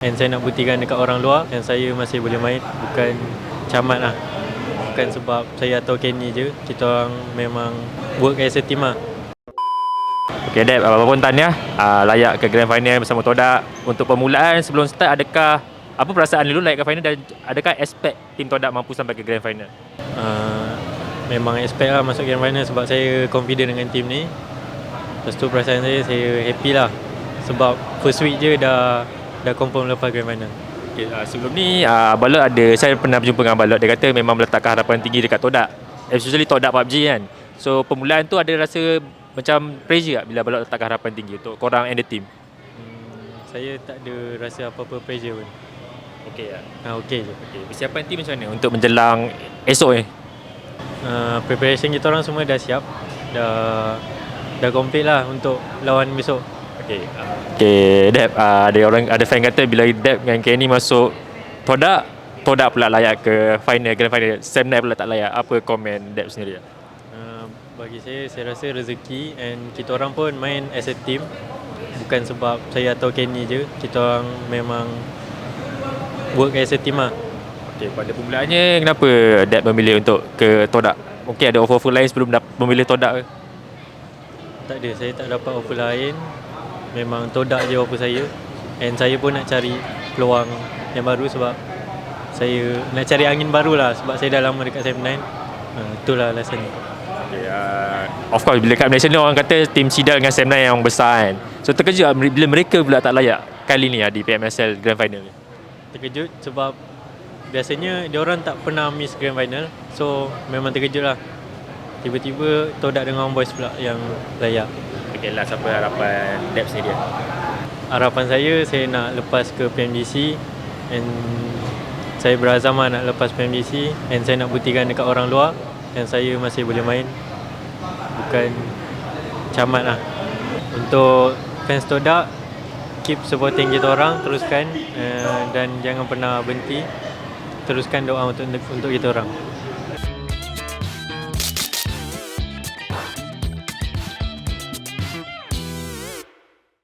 And saya nak buktikan dekat orang luar yang saya masih boleh main bukan camat lah. Bukan sebab saya atau Kenny je. Kita orang memang work as a team lah. Okay Deb, apapun tahniah uh, layak ke grand final bersama Todak. Untuk permulaan sebelum start adakah apa perasaan dulu layak ke final dan adakah expect tim Todak mampu sampai ke grand final? Uh, memang expect lah masuk grand final sebab saya confident dengan team ni. Lepas tu perasaan saya, saya happy lah. Sebab first week je dah dah confirm lepas grand final. Okay, uh, sebelum ni uh, Balot ada saya pernah berjumpa dengan Balot dia kata memang meletakkan harapan tinggi dekat Todak. Especially Todak PUBG kan. So permulaan tu ada rasa macam pressure tak bila Balot letakkan harapan tinggi untuk korang and the team? Hmm, saya tak ada rasa apa-apa pressure pun. Okay ya. Ah, okay je. Okay, persiapan team macam mana untuk menjelang esok ni? Uh, preparation kita orang semua dah siap. Dah dah complete lah untuk lawan besok. Okay. Okay, Deb, uh, ada orang ada fan kata bila Deb dengan Kenny masuk Todak, Todak pula layak ke final, grand final. Sam Nai pula tak layak. Apa komen Deb sendiri? Uh, bagi saya, saya rasa rezeki and kita orang pun main as a team. Bukan sebab saya atau Kenny je. Kita orang memang work as a team lah. Okay, pada permulaannya kenapa Deb memilih untuk ke Todak? Mungkin ada offer-offer lain sebelum memilih Todak ke? Tak ada, saya tak dapat offer lain. Memang todak je offer saya. And saya pun nak cari peluang yang baru sebab saya nak cari angin baru lah sebab saya dah lama dekat Sam9. Uh, itulah alasan ni. Okay, uh, of course, bila kat Malaysia ni orang kata tim Sidal dengan Sam Nai yang besar kan. So terkejut lah bila mereka pula tak layak kali ni lah di PMSL Grand Final ni. Terkejut sebab biasanya dia orang tak pernah miss grand final. So memang terkejut lah. Tiba-tiba Todak dengan Boys pula yang layak. Okay lah, siapa harapan Deb sendiri? Harapan saya saya nak lepas ke PMDC and saya berazam nak lepas PMDC and saya nak buktikan dekat orang luar yang saya masih boleh main. Bukan camat lah. Untuk fans Todak keep supporting kita orang teruskan uh, dan jangan pernah berhenti. Teruskan doa untuk untuk kita orang